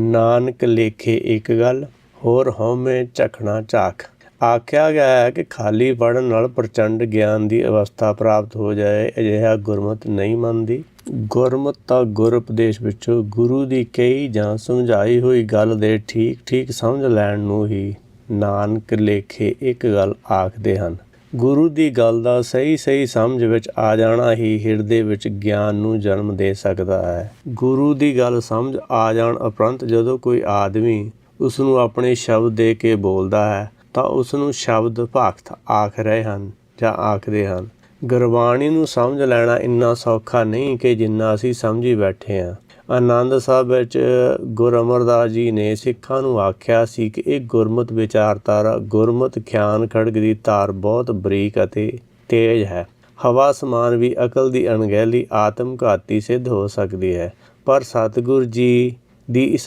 ਨਾਨਕ ਲੇਖੇ ਇੱਕ ਗੱਲ, ਹੋਰ ਹਉਮੈ ਝਖਣਾ ਝਾਕ ਆਖਿਆ ਗਿਆ ਹੈ ਕਿ ਖਾਲੀ ਪੜਨ ਨਾਲ ਪ੍ਰਚੰਡ ਗਿਆਨ ਦੀ ਅਵਸਥਾ ਪ੍ਰਾਪਤ ਹੋ ਜਾਏ, ਅਜਿਹਾ ਗੁਰਮਤ ਨਹੀਂ ਮੰਨਦੀ। ਗੁਰਮਤ ਤਾਂ ਗੁਰ ਉਪਦੇਸ਼ ਵਿੱਚੋਂ ਗੁਰੂ ਦੀ ਕਹੀ ਜਾਂ ਸਮਝਾਈ ਹੋਈ ਗੱਲ ਦੇ ਠੀਕ ਠੀਕ ਸਮਝ ਲੈਣ ਨੂੰ ਹੀ ਨਾਨਕ ਲੇਖੇ ਇੱਕ ਗੱਲ ਆਖਦੇ ਹਨ। ਗੁਰੂ ਦੀ ਗੱਲ ਦਾ ਸਹੀ ਸਹੀ ਸਮਝ ਵਿੱਚ ਆ ਜਾਣਾ ਹੀ ਹਿਰਦੇ ਵਿੱਚ ਗਿਆਨ ਨੂੰ ਜਨਮ ਦੇ ਸਕਦਾ ਹੈ। ਗੁਰੂ ਦੀ ਗੱਲ ਸਮਝ ਆ ਜਾਣ ਉਪਰੰਤ ਜਦੋਂ ਕੋਈ ਆਦਮੀ ਉਸ ਨੂੰ ਆਪਣੇ ਸ਼ਬਦ ਦੇ ਕੇ ਬੋਲਦਾ ਹੈ, ਤਾਂ ਉਸ ਨੂੰ ਸ਼ਬਦ ਭਗਤ ਆਖ ਰਹੇ ਹਨ ਜਾਂ ਆਖਦੇ ਹਨ। ਗੁਰਬਾਣੀ ਨੂੰ ਸਮਝ ਲੈਣਾ ਇੰਨਾ ਸੌਖਾ ਨਹੀਂ ਕਿ ਜਿੰਨਾ ਅਸੀਂ ਸਮਝੀ ਬੈਠੇ ਹਾਂ। ਆਨੰਦ ਸਾਹਿਬ ਵਿੱਚ ਗੁਰ ਅਮਰਦਾਸ ਜੀ ਨੇ ਸਿੱਖਾਂ ਨੂੰ ਆਖਿਆ ਸੀ ਕਿ ਇਹ ਗੁਰਮਤ ਵਿਚਾਰਧਾਰਾ ਗੁਰਮਤ ਖਿਆਨ ਖੜਗ ਦੀ ਤਾਰ ਬਹੁਤ ਬਰੀਕ ਅਤੇ ਤੇਜ਼ ਹੈ। ਹਵਾ ਸਮਾਨ ਵੀ ਅਕਲ ਦੀ ਅਣਗਹਿਲੀ ਆਤਮ ਘਾਤੀ ਸਿੱਧ ਹੋ ਸਕਦੀ ਹੈ। ਪਰ ਸਤਿਗੁਰ ਜੀ ਦੀ ਇਸ